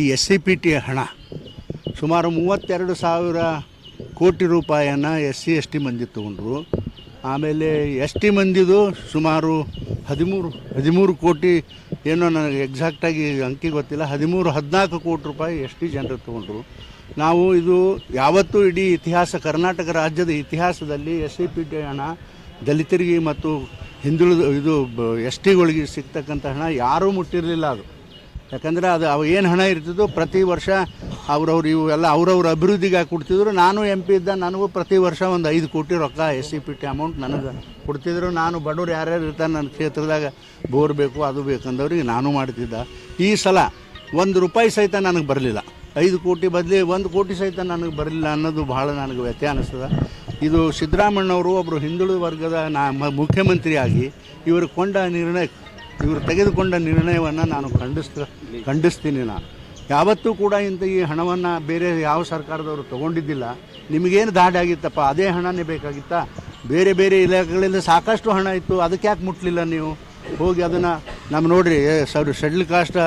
ಈ S C P T ಹಣ. ಸುಮಾರು ಮೂವತ್ತೆರಡು ಸಾವಿರ ಕೋಟಿ ರೂಪಾಯಿಯನ್ನು ಎಸ್ ಸಿ ಎಸ್ ಟಿ ಮಂದಿ ತೊಗೊಂಡ್ರು. ಆಮೇಲೆ ಎಸ್ ಟಿ ಮಂದಿದು ಸುಮಾರು ಹದಿಮೂರು ಹದಿಮೂರು ಕೋಟಿ ಏನೋ ನನಗೆ ಎಕ್ಸಾಕ್ಟಾಗಿ ಅಂಕಿ ಗೊತ್ತಿಲ್ಲ. ಹದಿಮೂರು, ಹದಿನಾಲ್ಕು ಕೋಟಿ ರೂಪಾಯಿ ಎಸ್ ಟಿ ಜನರು ತೊಗೊಂಡ್ರು. ನಾವು ಇದು ಯಾವತ್ತೂ ಇಡೀ ಇತಿಹಾಸ, ಕರ್ನಾಟಕ ರಾಜ್ಯದ ಇತಿಹಾಸದಲ್ಲಿ ಎಸ್ ಸಿ ಪಿ ಟಿ ಹಣ, ದಲಿತರಿಗೆ ಮತ್ತು ಹಿಂದುಳಿದ ಇದು ಎಸ್ ಟಿಗಳಿಗೆ ಸಿಗ್ತಕ್ಕಂಥ ಹಣ ಯಾರೂ ಮುಟ್ಟಿರಲಿಲ್ಲ ಅದು. ಯಾಕಂದರೆ ಅದು ಅವು ಏನು ಹಣ ಇರ್ತಿದ್ದೋ ಪ್ರತಿ ವರ್ಷ ಅವ್ರವ್ರು ಇವು ಎಲ್ಲ ಅವ್ರವ್ರ ಅಭಿವೃದ್ಧಿಗೆ ಕೊಡ್ತಿದ್ರು ನಾನು ಎಂ ಪಿ ಇದ್ದ ನನಗೂ ಪ್ರತಿ ವರ್ಷ ಒಂದು ಐದು ಕೋಟಿ ರೊಕ್ಕ S C P T amount ನನಗೆ ಕೊಡ್ತಿದ್ರು. ನಾನು ಬಡವ್ರು ಯಾರ್ಯಾರು ಇರ್ತಾರೆ ನನ್ನ ಕ್ಷೇತ್ರದಾಗ ಬೋರ್ ಬೇಕು ಅದು ಬೇಕಂದವ್ರಿಗೆ ನಾನು ಮಾಡ್ತಿದ್ದ. ಈ ಸಲ ಒಂದು ರೂಪಾಯಿ ಸಹಿತ ನನಗೆ ಬರಲಿಲ್ಲ. ಐದು ಕೋಟಿ ಬದಲಿ ಒಂದು ಕೋಟಿ ಸಹಿತ ನನಗೆ ಬರಲಿಲ್ಲ ಅನ್ನೋದು ಭಾಳ ನನಗೆ ವ್ಯತ್ಯ ಅನ್ನಿಸ್ತದೆ ಇದು ಸಿದ್ದರಾಮಣ್ಣವರು ಒಬ್ಬರು ಹಿಂದುಳಿದ ವರ್ಗದ ನಾ ಮುಖ್ಯಮಂತ್ರಿಯಾಗಿ ಇವರು ಕೊಂಡ ನಿರ್ಣಯ ಇವರು ತೆಗೆದುಕೊಂಡ ನಿರ್ಣಯವನ್ನು ನಾನು ಖಂಡಿಸ್ತ, ಖಂಡಿಸ್ತೀನಿ ನಾನು ಯಾವತ್ತೂ ಕೂಡ ಇಂಥ ಈ ಹಣವನ್ನು ಬೇರೆ ಯಾವ ಸರ್ಕಾರದವರು ತೊಗೊಂಡಿದ್ದಿಲ್ಲ. ನಿಮಗೇನು ದಾಡಿ ಆಗಿತ್ತಪ್ಪ? ಅದೇ ಹಣನೇ ಬೇಕಾಗಿತ್ತಾ? ಬೇರೆ ಬೇರೆ ಇಲಾಖೆಗಳಿಂದ ಸಾಕಷ್ಟು ಹಣ ಇತ್ತು. ಅದಕ್ಕೆ ಯಾಕೆ ಮುಟ್ಲಿಲ್ಲ ನೀವು? ಹೋಗಿ ಅದನ್ನು ನಮ್ಮ ನೋಡಿರಿ ಸರ್ ಶೆಡ್ಲ್ ಕಾಸ್ಟ್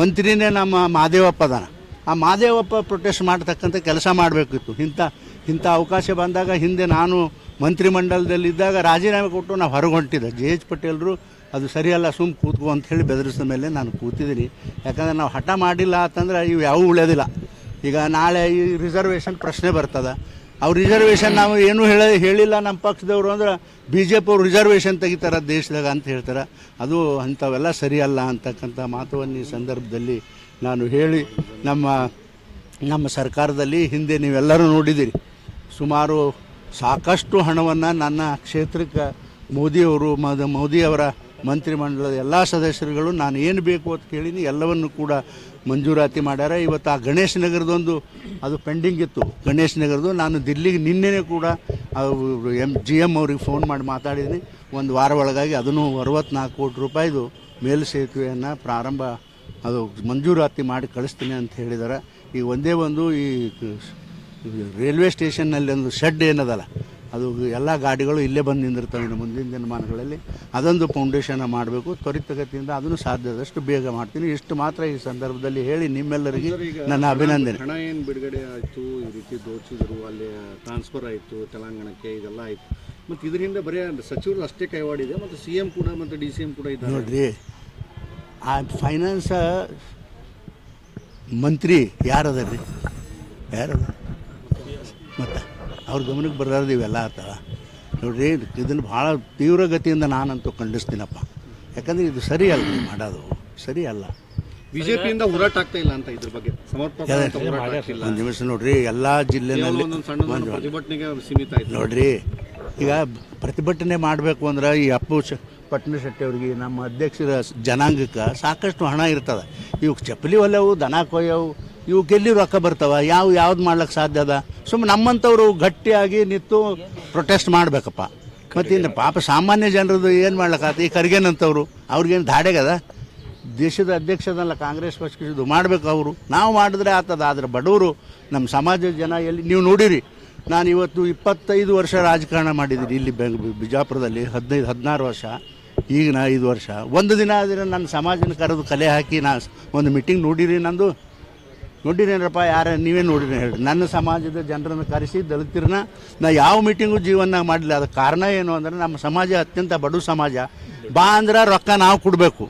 ಮಂತ್ರಿನೇ ನಮ್ಮ ಮಾದೇವಪ್ಪ ಅದಾನ. ಆ ಮಾದೇವಪ್ಪ ಪ್ರೊಟೆಸ್ಟ್ ಮಾಡ್ತಕ್ಕಂಥ ಕೆಲಸ ಮಾಡಬೇಕಿತ್ತು. ಇಂಥ ಇಂಥ ಅವಕಾಶ ಬಂದಾಗ ಹಿಂದೆ ನಾನು ಮಂತ್ರಿಮಂಡಲದಲ್ಲಿದ್ದಾಗ ರಾಜೀನಾಮೆ ಕೊಟ್ಟು ನಾವು ಹೊರಗೆ ಹೊಂಟಿದ್ದೆ. ಜೆ ಎಚ್ ಪಟೇಲ್ರು ಅದು ಸರಿಯಲ್ಲ ಸುಮ್ಮ ಕೂತ್ಕೋ ಅಂತ ಹೇಳಿ ಬೆದರಿಸಿದ ಮೇಲೆ ನಾನು ಕೂತಿದ್ದೀನಿ. ಯಾಕಂದ್ರೆ ನಾವು ಹಠ ಮಾಡಿಲ್ಲ ಅಂತಂದ್ರೆ ಇವು ಯಾವೂ ಉಳಿಯೋದಿಲ್ಲ. ಈಗ ನಾಳೆ ಈ ರಿಸರ್ವೇಷನ್ ಪ್ರಶ್ನೆ ಬರ್ತದೆ. ಅವ್ರು ರಿಸರ್ವೇಷನ್ ನಾವು ಏನೂ ಹೇಳ, ಹೇಳಿಲ್ಲ ನಮ್ಮ ಪಕ್ಷದವರು ಅಂದ್ರೆ ಬಿ ಜೆ ಪಿ ಅವ್ರು ರಿಸರ್ವೇಷನ್ ತೆಗಿತಾರೆ ದೇಶದಾಗ ಅಂತ ಹೇಳ್ತಾರೆ. ಅದು ಅಂಥವೆಲ್ಲ ಸರಿಯಲ್ಲ ಅಂತಕ್ಕಂಥ ಮಾತುವನ್ನು ಈ ಸಂದರ್ಭದಲ್ಲಿ ನಾನು ಹೇಳಿ ನಮ್ಮ ನಮ್ಮ ಸರ್ಕಾರದಲ್ಲಿ ಹಿಂದೆ ನೀವೆಲ್ಲರೂ ನೋಡಿದ್ದೀರಿ. ಸುಮಾರು ಸಾಕಷ್ಟು ಹಣವನ್ನು ನನ್ನ ಕ್ಷೇತ್ರಕ್ಕೆ ಮೋದಿಯವರು, ಮದ ಮೋದಿಯವರ ಮಂತ್ರಿಮಂಡಲದ ಎಲ್ಲ ಸದಸ್ಯರುಗಳು, ನಾನು ಏನು ಬೇಕು ಅಂತ ಕೇಳೀನಿ, ಎಲ್ಲವನ್ನು ಕೂಡ ಮಂಜೂರಾತಿ ಮಾಡ್ಯಾರ. ಇವತ್ತು ಆ ಗಣೇಶ ನಗರದೊಂದು ಅದು ಪೆಂಡಿಂಗ್ ಇತ್ತು. ಗಣೇಶ ನಗರದು ನಾನು ದಿಲ್ಲಿಗೆ ನಿನ್ನೆನೇ ಕೂಡ ಎಂ ಜಿ ಎಂ ಅವ್ರಿಗೆ ಫೋನ್ ಮಾಡಿ ಮಾತಾಡಿದ್ದೀನಿ ಒಂದು ವಾರ ಒಳಗಾಗಿ ಅದನ್ನು ಅರವತ್ನಾಲ್ಕು ಕೋಟಿ ರೂಪಾಯಿದು ಮೇಲು ಸೇತುವೆಯನ್ನು ಪ್ರಾರಂಭ, ಅದು ಮಂಜೂರಾತಿ ಮಾಡಿ ಕಳಿಸ್ತೀನಿ ಅಂತ ಹೇಳಿದ್ದಾರೆ ಈಗ ಒಂದೇ ಒಂದು ಈ ರೈಲ್ವೆ ಸ್ಟೇಷನ್ನಲ್ಲಿ ಒಂದು ಶೆಡ್ ಏನದಲ್ಲ ಅದು ಎಲ್ಲ ಗಾಡಿಗಳು ಇಲ್ಲೇ ಬಂದು ನಿಂದಿರ್ತವೆ ಇನ್ನು ಮುಂದಿನ ದಿನಮಾನಗಳಲ್ಲಿ. ಅದೊಂದು ಫೌಂಡೇಶನ್ ಮಾಡಬೇಕು. ತ್ವರಿತಗತಿಯಿಂದ ಅದನ್ನು ಸಾಧ್ಯದಷ್ಟು ಬೇಗ ಮಾಡ್ತೀನಿ. ಇಷ್ಟು ಮಾತ್ರ ಈ ಸಂದರ್ಭದಲ್ಲಿ ಹೇಳಿ ನಿಮ್ಮೆಲ್ಲರಿಗೆ ನನ್ನ ಅಭಿನಂದನೆ. ಹಣ ಏನು ಬಿಡುಗಡೆ ಆಯಿತು? ಈ ರೀತಿ ದೋಚಿದ್ರು ಅಲ್ಲಿ ಟ್ರಾನ್ಸ್ಫರ್ ಆಯಿತು ತೆಲಂಗಾಣಕ್ಕೆ ಇದೆಲ್ಲ ಆಯಿತು. ಮತ್ತು ಇದರಿಂದ ಬರೀ ಸಚಿವರು ಅಷ್ಟೇ ಕೈವಾಡಿದೆ ಮತ್ತು ಸಿ ಎಂ ಕೂಡ ಮತ್ತು ಡಿ ಸಿ ಎಂ ಕೂಡ ಇದ್ದಾರೆ. ನೋಡ್ರಿ ಆ ಫೈನಾನ್ಸ್ ಮಂತ್ರಿ ಯಾರದಾರ್ರಿ ಯಾರದ? ಮತ್ತು? ಅವ್ರ ಗಮನಕ್ಕೆ ಬರಲಾರ್ದು ಇವೆಲ್ಲ ಆತವ ನೋಡ್ರಿ ಇದನ್ನು ಭಾಳ ತೀವ್ರಗತಿಯಿಂದ ನಾನಂತೂ ಖಂಡಿಸ್ತೀನಪ್ಪ. ಯಾಕಂದರೆ ಇದು ಸರಿ ಅಲ್ಲ ನೀವು ಮಾಡೋದು. ಸರಿ ಅಲ್ಲ. ಬಿಜೆಪಿಯಿಂದ ಹೋರಾಟ ಆಗ್ತಾ ಇಲ್ಲ ಅಂತ ಇದ್ರ ಬಗ್ಗೆ. ಸಮರ್ಪಕ ಒಂದು ನಿಮಿಷ ನೋಡ್ರಿ ಎಲ್ಲ ಜಿಲ್ಲೆನಲ್ಲಿ ಪ್ರತಿಭಟನೆಗೆ ಸೀಮಿತ ಆಯ್ತು ನೋಡ್ರಿ ಈಗ ಪ್ರತಿಭಟನೆ ಮಾಡಬೇಕು ಅಂದ್ರೆ ಈ ಅಪ್ಪು ಪಟ್ಟಣಶೆಟ್ಟಿ ಅವ್ರಿಗೆ ನಮ್ಮ ಅಧ್ಯಕ್ಷರ ಜನಾಂಗಕ್ಕೆ ಸಾಕಷ್ಟು ಹಣ ಇರ್ತದೆ. ಇವು ಚಪ್ಪಲಿ ಒಲೆವು ದನ ಕೊಯ್ಯವು ಇವಕ್ಕೆ ಗೆಲ್ಲಿ ರೊಕ್ಕ ಬರ್ತಾವ, ಯಾವ ಯಾವ್ದು ಮಾಡ್ಲಿಕ್ಕೆ ಸಾಧ್ಯ ಅದ? ಸುಮ್ಮ ನಮ್ಮಂಥವ್ರು ಗಟ್ಟಿಯಾಗಿ ನಿಂತು ಪ್ರೊಟೆಸ್ಟ್ ಮಾಡಬೇಕಪ್ಪ. ಮತ್ತು ಇನ್ನು ಪಾಪ ಸಾಮಾನ್ಯ ಜನರದ್ದು ಏನು ಮಾಡ್ಲಿಕ್ಕಾತ ಈ ಖರ್ಗೆನಂತವ್ರು ಅವ್ರಿಗೇನು ಧಾಡೆಗದ ದೇಶದ ಅಧ್ಯಕ್ಷದಲ್ಲ ಕಾಂಗ್ರೆಸ್ ಪಕ್ಷದ್ದು ಮಾಡಬೇಕು ಅವರು. ನಾವು ಮಾಡಿದ್ರೆ ಆತದ, ಆದರೆ ಬಡವರು ನಮ್ಮ ಸಮಾಜದ ಜನ ಎಲ್ಲಿ, ನೀವು ನೋಡಿರಿ, ನಾನು ಇವತ್ತು ಇಪ್ಪತ್ತೈದು ವರ್ಷ ರಾಜಕಾರಣ ಮಾಡಿದ್ದೀನಿ ಇಲ್ಲಿ ಬೆಂಗ್, ಬಿಜಾಪುರದಲ್ಲಿ ಹದಿನೈದು, ಹದಿನಾರು ವರ್ಷ ಈಗ ನಾ ಐದು ವರ್ಷ. ಒಂದು ದಿನ ಆದರೆ ನನ್ನ ಸಮಾಜನ ಕರೆದು ಕಲೆ ಹಾಕಿ ನಾ ಒಂದು ಮೀಟಿಂಗ್ ನೋಡಿರಿ ನಂದು. ನೋಡಿರೇನಪ್ಪ ಯಾರ ನೀವೇ ನೋಡಿರಿ ಹೇಳಿ. ನನ್ನ ಸಮಾಜದ ಜನರನ್ನು ಕರೆಸಿ ದಲಿತರನ್ನ, ನಾ ಯಾವ ಮೀಟಿಂಗು ಜೀವನ ಮಾಡಲಿಲ್ಲ. ಅದಕ್ಕೆ ಕಾರಣ ಏನು ಅಂದರೆ, ನಮ್ಮ ಸಮಾಜ ಅತ್ಯಂತ ಬಡ ಸಮಾಜ. ಬಾ ಅಂದ್ರೆ ರೊಕ್ಕ ನಾವು ಕೊಡಬೇಕು.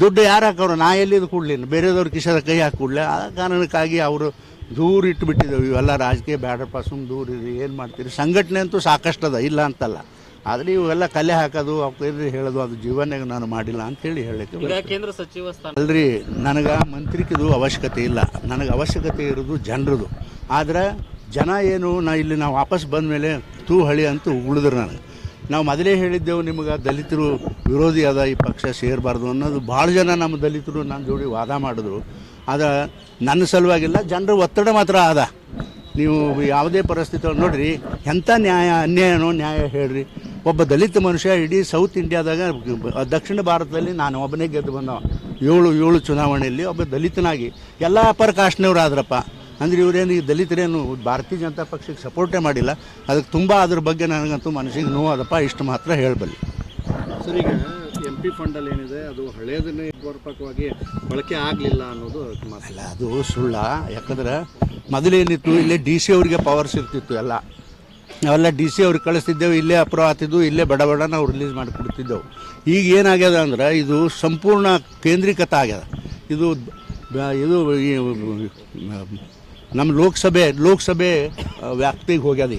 ದುಡ್ಡು ಯಾರು ಹಾಕೋರು? ನಾ ಎಲ್ಲಿದು ಕೊಡಲಿ ಬೇರೆದವ್ರ ಕಿಶದ ಕೈ ಹಾಕಿ ಕೊಡಲಿ ಆ ಕಾರಣಕ್ಕಾಗಿ ಅವರು ದೂರ ಇಟ್ಟುಬಿಟ್ಟಿದ್ದೇವೆ ಇವೆಲ್ಲ ರಾಜಕೀಯ ಬ್ಯಾಡ್ರಪ್ಪ ಸುಮ್ಮನೆ ದೂರ ಇರಿ, ಏನು ಮಾಡ್ತೀರಿ? ಸಂಘಟನೆ ಅಂತೂ ಸಾಕಷ್ಟು ಅದ ಇಲ್ಲ ಅಂತಲ್ಲ. ಆದರೆ ಇವೆಲ್ಲ ಕಲೆ ಹಾಕೋದು ಅವ್ರಿ ಹೇಳೋದು ಅದು ಜೀವನಾಗ ನಾನು ಮಾಡಿಲ್ಲ ಅಂತೇಳಿ ಹೇಳಿ ಈಗ ಕೇಂದ್ರ ಸಚಿವ ಸ್ಥಾನ ಅಲ್ರಿ ನನಗೆ ಮಂತ್ರಿಕಿದು ಅವಶ್ಯಕತೆ ಇಲ್ಲ. ನನಗೆ ಅವಶ್ಯಕತೆ ಇರೋದು ಜನರದು. ಆದರೆ ಜನ ಏನು ನಾ ಇಲ್ಲಿ ನಾವು ವಾಪಸ್ ಬಂದ ಮೇಲೆ ತೂ ಹಳಿ ಅಂತ ಉಳಿದ್ರು ನನಗೆ. ನಾವು ಮೊದಲೇ ಹೇಳಿದ್ದೆವು ನಿಮಗೆ ದಲಿತರು ವಿರೋಧಿ ಅದ ಈ ಪಕ್ಷ ಸೇರಬಾರ್ದು ಅನ್ನೋದು. ಭಾಳ ಜನ ನಮ್ಮ ದಲಿತರು ನನ್ನ ಜೋಡಿ ವಾದ ಮಾಡಿದ್ರು. ಆದರೆ ನನ್ನ ಸಲುವಾಗಿಲ್ಲ ಜನರ ಒತ್ತಡ ಮಾತ್ರ ಅದ. ನೀವು ಯಾವುದೇ ಪರಿಸ್ಥಿತಿ ನೋಡ್ರಿ ಎಂಥ ನ್ಯಾಯ ಅನ್ಯಾಯನೋ ನ್ಯಾಯ ಹೇಳ್ರಿ. ಒಬ್ಬ ದಲಿತ ಮನುಷ್ಯ ಇಡೀ ಸೌತ್ ಇಂಡಿಯಾದಾಗ ದಕ್ಷಿಣ ಭಾರತದಲ್ಲಿ ನಾನು ಒಬ್ಬನೇ ಗೆದ್ದು ಬಂದವ ಏಳು ಏಳು ಚುನಾವಣೆಯಲ್ಲಿ ಒಬ್ಬ ದಲಿತನಾಗಿ. ಎಲ್ಲ ಅಪರ ಕಾಸ್ಟ್ನವ್ರು ಆದ್ರಪ್ಪ ಅಂದರೆ ಇವರೇನು ಈ ದಲಿತರೇನು ಭಾರತೀಯ ಜನತಾ ಪಕ್ಷಕ್ಕೆ ಸಪೋರ್ಟೇ ಮಾಡಿಲ್ಲ. ಅದಕ್ಕೆ ತುಂಬ ಅದ್ರ ಬಗ್ಗೆ ನನಗಂತೂ ಮನಸ್ಸಿಗೆ ನೋವಾದಪ್ಪ ಇಷ್ಟು ಮಾತ್ರ ಹೇಳಬಲ್ಲಿ. ಸರ್ ಈಗ ಎಂ ಪಿ ಫಂಡಲ್ಲಿ ಏನಿದೆ ಅದು ಹಳೇದನ್ನೇ ಪೂರ್ವಕವಾಗಿ ಬಳಕೆ ಆಗಲಿಲ್ಲ ಅನ್ನೋದು ಅಲ್ಲ ಅದು ಸುಳ್ಳ. ಯಾಕಂದ್ರೆ ಮೊದಲೇನಿತ್ತು ಇಲ್ಲೇ ಡಿ ಸಿ ಅವರಿಗೆ ಪವರ್ಸ್ ಇರ್ತಿತ್ತು ಎಲ್ಲ. ನಾವೆಲ್ಲ ಡಿ ಸಿ ಅವ್ರಿಗೆ ಕಳಿಸ್ತಿದ್ದೆವು, ಇಲ್ಲೇ ಅಪ್ರೂವ್ ಆಗ್ತಿದ್ವು, ಇಲ್ಲೇ ಬಡ ಬಡ ನಾವು ರಿಲೀಸ್ ಮಾಡಿಕೊಡ್ತಿದ್ದೆವು. ಈಗ ಏನಾಗ್ಯದ ಅಂದ್ರೆ, ಇದು ಸಂಪೂರ್ಣ ಕೇಂದ್ರೀಕೃತ ಆಗ್ಯದ. ಇದು ಇದು ನಮ್ಮ ಲೋಕಸಭೆ ಲೋಕಸಭೆ ವ್ಯಾಪ್ತಿಗೆ ಹೋಗ್ಯದ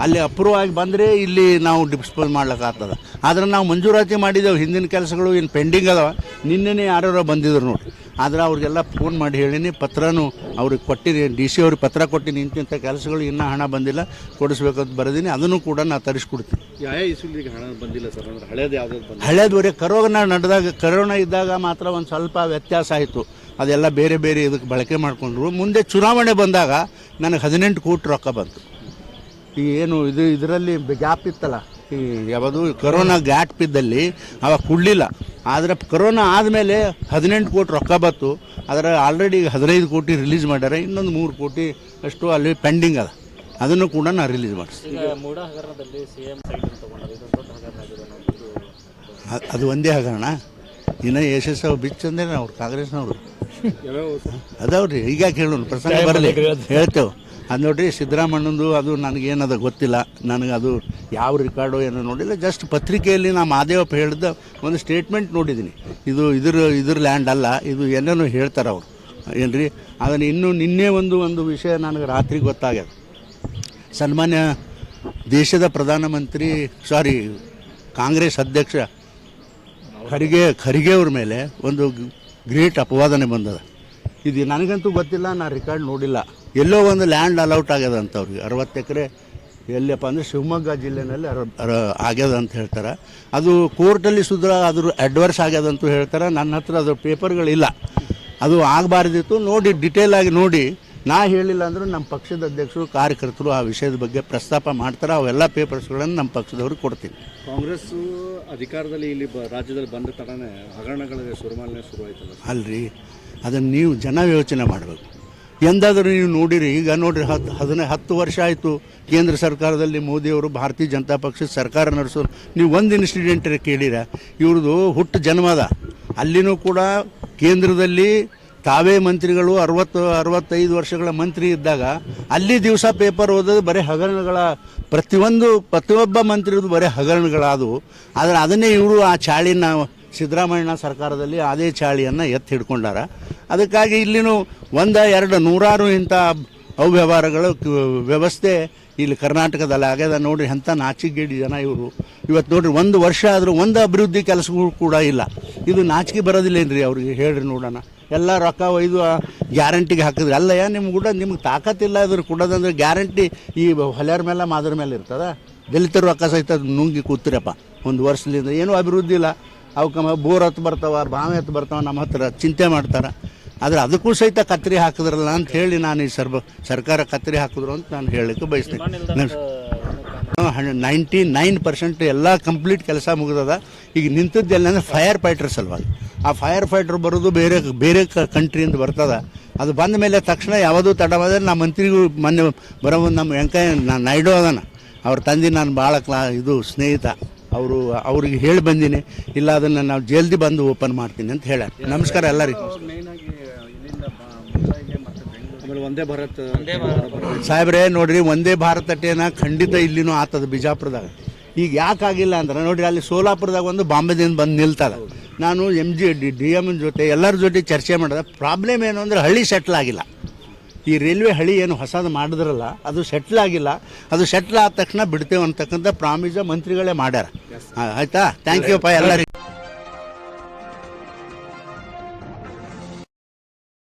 ಅಲ್ಲಿ ಅಪ್ರೂವ್ ಆಗಿ ಬಂದರೆ ಇಲ್ಲಿ ನಾವು ಡಿಸ್ಪೋಸ್ ಮಾಡ್ಲಿಕ್ಕಾಗ್ತದೆ. ಆದ್ರೆ ನಾವು ಮಂಜೂರಾತಿ ಮಾಡಿದೆವು ಹಿಂದಿನ ಕೆಲಸಗಳು ಏನು ಪೆಂಡಿಂಗ್ ಅದಾವ. ನಿನ್ನೆನೇ ಯಾರ್ಯಾರೋ ಬಂದಿದ್ರು ನೋಡಿ. ಆದ್ರೆ ಅವ್ರಿಗೆಲ್ಲ ಫೋನ್ ಮಾಡಿ ಹೇಳೀನಿ ಪತ್ರನೂ ಅವ್ರಿಗೆ ಕೊಟ್ಟಿದೆ. ಡಿ ಸಿ ಅವ್ರಿಗೆ ಪತ್ರ ಕೊಟ್ಟಿನಿ ಇಂತಿಂಥ ಕೆಲಸಗಳು ಇನ್ನೂ ಹಣ ಬಂದಿಲ್ಲ ಕೊಡಿಸ್ಬೇಕಂತ ಬರೆದೀನಿ ಅದನ್ನು ಕೂಡ ನಾನು ತರಿಸ್ಕೊಡ್ತೀನಿ. ಹಣ ಬಂದಿಲ್ಲ ಸರ್ ಅಂದ್ರೆ ಹಳೇದು ಯಾವ್ದು ಬಂದಿಲ್ಲ? ಹಳೇದು ಬರೀ ಕರೋನಾ ನಡೆದಾಗ ಕರೋನ ಇದ್ದಾಗ ಮಾತ್ರ ಒಂದು ಸ್ವಲ್ಪ ವ್ಯತ್ಯಾಸ ಆಯಿತು. ಅದೆಲ್ಲ ಬೇರೆ ಬೇರೆ ಇದಕ್ಕೆ ಬಳಕೆ ಮಾಡಿಕೊಂಡ್ರು. ಮುಂದೆ ಚುನಾವಣೆ ಬಂದಾಗ ನನಗೆ ಹದಿನೆಂಟು ಕೋಟಿ ರೊಕ್ಕ ಬಂತು. ಈ ಏನು ಇದು ಇದರಲ್ಲಿ ಗ್ಯಾಪ್ ಇತ್ತಲ್ಲ ಯಾವುದು? ಕರೋನಾ ಗ್ಯಾಪ್ ಇದ್ದಲ್ಲಿ ಅವಾಗ ಕೊಡಲಿಲ್ಲ. ಆದರೆ ಕರೋನಾ ಆದಮೇಲೆ ಹದಿನೆಂಟು ಕೋಟಿ ರೊಕ್ಕ ಬಂತು. ಅದರ ಆಲ್ರೆಡಿ ಹದಿನೈದು ಕೋಟಿ ರಿಲೀಸ್ ಮಾಡ್ಯಾರ. ಇನ್ನೊಂದು ಮೂರು ಕೋಟಿ ಅಷ್ಟು ಅಲ್ಲಿ ಪೆಂಡಿಂಗ್ ಅದ. ಅದನ್ನು ಕೂಡ ನಾನು ರಿಲೀಸ್ ಮಾಡಿಸ್ತೀನಿ. ಅದು ಒಂದೇ ಹಗರಣ. ಇನ್ನು ಯಶಸ್ಸು ಬಿಚ್ ಅಂದ್ರೆ ಅವ್ರು ಕಾಂಗ್ರೆಸ್ನವರು. ಅದಾವ್ರಿ ಈಗ ಕೇಳೋಣ ಪ್ರಸಂಗ ಬರಲಿ. ಹೇಳ್ತೇವೆ. ಅದು ನೋಡಿರಿ ಸಿದ್ದರಾಮಣ್ಣಂದು ಅದು ನನಗೇನದ ಗೊತ್ತಿಲ್ಲ. ನನಗೆ ಅದು ಯಾವ ರೆಕಾರ್ಡು ಏನೋ ನೋಡಿಲ್ಲ. ಜಸ್ಟ್ ಪತ್ರಿಕೆಯಲ್ಲಿ ನಾ ಮಾದೇವಪ್ಪ ಹೇಳಿದ ಒಂದು ಸ್ಟೇಟ್ಮೆಂಟ್ ನೋಡಿದ್ದೀನಿ. ಇದು ಇದ್ರ ಇದ್ರ ಲ್ಯಾಂಡ್ ಅಲ್ಲ, ಇದು ಏನೇನೋ ಹೇಳ್ತಾರೆ ಅವರು. ರೀ ಅದನ್ನು ಇನ್ನೂ ನಿನ್ನೆ ಒಂದು ಒಂದು ವಿಷಯ ನನಗೆ ರಾತ್ರಿ ಗೊತ್ತಾಗ್ಯದ. ಸನ್ಮಾನ್ಯ ದೇಶದ ಪ್ರಧಾನಮಂತ್ರಿ ಸಾರಿ ಕಾಂಗ್ರೆಸ್ ಅಧ್ಯಕ್ಷ ಖರ್ಗೆ ಖರ್ಗೆ ಅವ್ರ ಮೇಲೆ ಒಂದು ಗ್ರೇಟ್ ಅಪವಾದನೆ ಬಂದದ. ಇದು ನನಗಂತೂ ಗೊತ್ತಿಲ್ಲ ನಾನು ರೆಕಾರ್ಡ್ ನೋಡಿಲ್ಲ. ಎಲ್ಲೋ ಒಂದು ಲ್ಯಾಂಡ್ ಅಲೌಟ್ ಆಗ್ಯದಂತ ಅವ್ರಿಗೆ ಅರವತ್ತು ಎಕರೆ ಎಲ್ಲಪ್ಪ ಅಂದರೆ ಶಿವಮೊಗ್ಗ ಅರ ಆಗ್ಯದ ಅಂತ ಹೇಳ್ತಾರೆ. ಅದು ಕೋರ್ಟಲ್ಲಿ ಸುದ್ರ ಅದ್ರ ಅಡ್ವರ್ಸ್ ಆಗ್ಯದಂತೂ ಅಂತ ಹೇಳ್ತಾರೆ. ನನ್ನ ಹತ್ರ ಅದ್ರ ಪೇಪರ್ಗಳಿಲ್ಲ ಅದು ಆಗಬಾರ್ದಿತ್ತು. ನೋಡಿ ಡಿಟೇಲ್ ಆಗಿ ನೋಡಿ. ನಾ ಹೇಳಿಲ್ಲ ಅಂದ್ರೆ ನಮ್ಮ ಪಕ್ಷದ ಅಧ್ಯಕ್ಷರು ಕಾರ್ಯಕರ್ತರು ಆ ವಿಷಯದ ಬಗ್ಗೆ ಪ್ರಸ್ತಾಪ ಮಾಡ್ತಾರೆ. ಅವೆಲ್ಲ ಪೇಪರ್ಸ್ಗಳನ್ನು ನಮ್ಮ ಪಕ್ಷದವ್ರಿಗೆ ಕೊಡ್ತೀನಿ. ಕಾಂಗ್ರೆಸ್ ಅಧಿಕಾರದಲ್ಲಿ ಇಲ್ಲಿ ಬ- ರಾಜ್ಯದಲ್ಲಿ ಬಂದ ತಡನೇ ಹಗರಣಗಳಿಗೆ ಸುರುಮಾಲನೆ ಶುರುವಾಯಿತಲ್ಲ. ಅಲ್ರಿ. ಅದನ್ನು ನೀವು ಜನ ಯೋಚನೆ ಮಾಡಬೇಕು. ಎಂದಾದರೂ ನೀವು ನೋಡಿರಿ, ಈಗ ನೋಡಿರಿ ಹತ್ತು ಹದಿನೈ ಹತ್ತು ವರ್ಷ ಆಯಿತು ಕೇಂದ್ರ ಸರ್ಕಾರದಲ್ಲಿ ಮೋದಿಯವರು ಭಾರತೀಯ ಜನತಾ ಪಕ್ಷದ ಸರ್ಕಾರ ನಡೆಸೋರು ನೀವು ಒಂದು ಇನ್ಸಿಡೆಂಟ್ ಕೇಳಿರ ಇವ್ರದ್ದು ಹುಟ್ಟು ಜನ್ಮದ ಅಲ್ಲಿನೂ ಕೂಡ ಕೇಂದ್ರದಲ್ಲಿ ತಾವೇ ಮಂತ್ರಿಗಳು, ಅರವತ್ತು, ಅರವತ್ತೈದು ವರ್ಷಗಳ ಮಂತ್ರಿ ಇದ್ದಾಗ ಅಲ್ಲಿ ದಿವಸ ಪೇಪರ್ ಓದೋದು ಬರೀ ಹಗರಣಗಳ, ಪ್ರತಿಯೊಂದು, ಪ್ರತಿಯೊಬ್ಬ ಮಂತ್ರಿದು ಬರೀ ಹಗರಣಗಳಾದವು. ಆದರೆ ಅದನ್ನೇ ಇವರು ಆ ಚಾಳಿನ ಸಿದ್ದರಾಮಯ್ಯನ ಸರ್ಕಾರದಲ್ಲಿ ಅದೇ ಚಾಳಿಯನ್ನು ಎತ್ತಿ ಹಿಡ್ಕೊಂಡಾರ. ಅದಕ್ಕಾಗಿ ಇಲ್ಲಿನೂ ಒಂದ, ಎರಡು, ನೂರಾರು ಇಂಥ ಅವ್ಯವಹಾರಗಳು ವ್ಯವಸ್ಥೆ ಇಲ್ಲಿ ಕರ್ನಾಟಕದಲ್ಲಿ ಆಗ್ಯದ. ನೋಡ್ರಿ ಎಂಥ ನಾಚಿಕೆಗೇಡಿ ಜನ ಇವರು. ಇವತ್ತು ನೋಡ್ರಿ ಒಂದು ವರ್ಷ ಆದರೂ ಒಂದು ಅಭಿವೃದ್ಧಿ ಕೆಲಸಗಳು ಕೂಡ ಇಲ್ಲ. ಇದು ನಾಚಿಕೆ ಬರೋದಿಲ್ಲೇನ್ರಿ ಅವ್ರಿಗೆ? ಹೇಳ್ರಿ ನೋಡೋಣ. ಎಲ್ಲ ರೊಕ್ಕ ಒಯ್ದು ಗ್ಯಾರಂಟಿಗೆ ಹಾಕಿದ್ರಿ. ಅಲ್ಲಯ್ಯ ನಿಮ್ಗೆ ಕೂಡ ನಿಮ್ಗೆ ತಾಕತ್ತಿಲ್ಲ ಇದ್ರ ಕೊಡೋದಂದ್ರೆ ಗ್ಯಾರಂಟಿ ಈ ಹೊಲೆಯರ ಮೇಲೆ, ಮಾದ್ರ ಮೇಲೆ ಇರ್ತದ? ದಲಿತರು ರೊಕ್ಕ ಸಹಿತ ನುಂಗಿ ಕೂತಿರಪ್ಪ. ಒಂದು ವರ್ಷದಿಂದ ಏನೂ ಅಭಿವೃದ್ಧಿ ಇಲ್ಲ. ಅವಕ್ಕೆ ಬೋರ್ ಹತ್ತು ಬರ್ತಾವ ಬಾವಿ ಹತ್ತು ಬರ್ತಾವ ನಮ್ಮ ಹತ್ರ ಚಿಂತೆ ಮಾಡ್ತಾರೆ. ಆದರೆ ಅದಕ್ಕೂ ಸಹಿತ ಕತ್ರಿ ಹಾಕಿದ್ರಲ್ಲ ಅಂತ ಹೇಳಿ ನಾನು ಈ ಸರ್ಬ ಸರ್ಕಾರ ಕತ್ರಿ ಹಾಕಿದ್ರು ಅಂತ ನಾನು ಹೇಳಲಿಕ್ಕೆ ಬಯಸ್ತೀನಿ. ನೈಂಟಿ ನೈನ್ ಪರ್ಸೆಂಟ್ ಎಲ್ಲ ಕಂಪ್ಲೀಟ್ ಕೆಲಸ ಮುಗಿದದ. ಈಗ ನಿಂತದ್ದೆಲ್ಲ ಅಂದರೆ ಫೈರ್ ಫೈಟರ್ಸ್ ಅಲ್ವಾ ಆ ಫೈರ್ ಫೈಟರ್ ಬರೋದು ಬೇರೆ ಬೇರೆ ಕಂಟ್ರಿಯಿಂದ ಬರ್ತದ. ಅದು ಬಂದ ಮೇಲೆ ತಕ್ಷಣ ಯಾವುದೂ ತಡವಾದ್ರೆ ನಮ್ಮ ಮಂತ್ರಿಗೂ ಮೊನ್ನೆ ಬರೋ ನಮ್ಮ ವೆಂಕಯ್ಯ ನಾ- ನಾಯ್ಡು ಅದನ. ಅವ್ರ ತಂದೆ ನಾನು ಭಾಳ ಕ್ಲಾ ಇದು ಸ್ನೇಹಿತ. ಅವರು ಅವ್ರಿಗೆ ಹೇಳಿ ಬಂದೀನಿ ಇಲ್ಲ ಅದನ್ನು ನಾವು ಜಲ್ದಿ ಬಂದು ಓಪನ್ ಮಾಡ್ತೀನಿ ಅಂತ ಹೇಳ ನಮಸ್ಕಾರ ಎಲ್ಲರಿಗೂ. ಆಮೇಲೆ ಒಂದೇ ಭಾರತ ಸಾಹೇಬ್ರೆ ನೋಡ್ರಿ ಒಂದೇ ಭಾರತ ಟೇನ ಖಂಡಿತ ಇಲ್ಲಿನೂ ಆತದ ಬಿಜಾಪುರದಾಗ. ಈಗ ಯಾಕೆ ಆಗಿಲ್ಲ ಅಂದ್ರೆ ನೋಡ್ರಿ ಅಲ್ಲಿ ಸೋಲಾಪುರದಾಗ ಒಂದು ಬಾಂಬೆದಿಂದ ಬಂದು ನಿಲ್ತದ ನಾನು M G D D M ಜೊತೆ ಎಲ್ಲರ ಜೊತೆ ಚರ್ಚೆ ಮಾಡಿದೆ. ಪ್ರಾಬ್ಲಮ್ ಏನು ಅಂದ್ರೆ ಹಳ್ಳಿ ಸೆಟ್ಲ್ ಆಗಿಲ್ಲ. ಈ ರೈಲ್ವೆ ಹಳಿ ಏನು ಹೊಸದು ಮಾಡಿದ್ರಲ್ಲ ಅದು ಸೆಟ್ಲ್ ಆಗಿಲ್ಲ. ಅದು ಸೆಟ್ಲ್ ಆದ ತಕ್ಷಣ ಬಿಡ್ತೇವೆ ಅಂತಕ್ಕಂಥ ಪ್ರಾಮಿಸ ಮಂತ್ರಿಗಳೇ ಮಾಡ್ಯಾರ. ಆಯ್ತಾ? ಥ್ಯಾಂಕ್ ಯು ಅಪ್ಪ ಎಲ್ಲರಿಗೂ.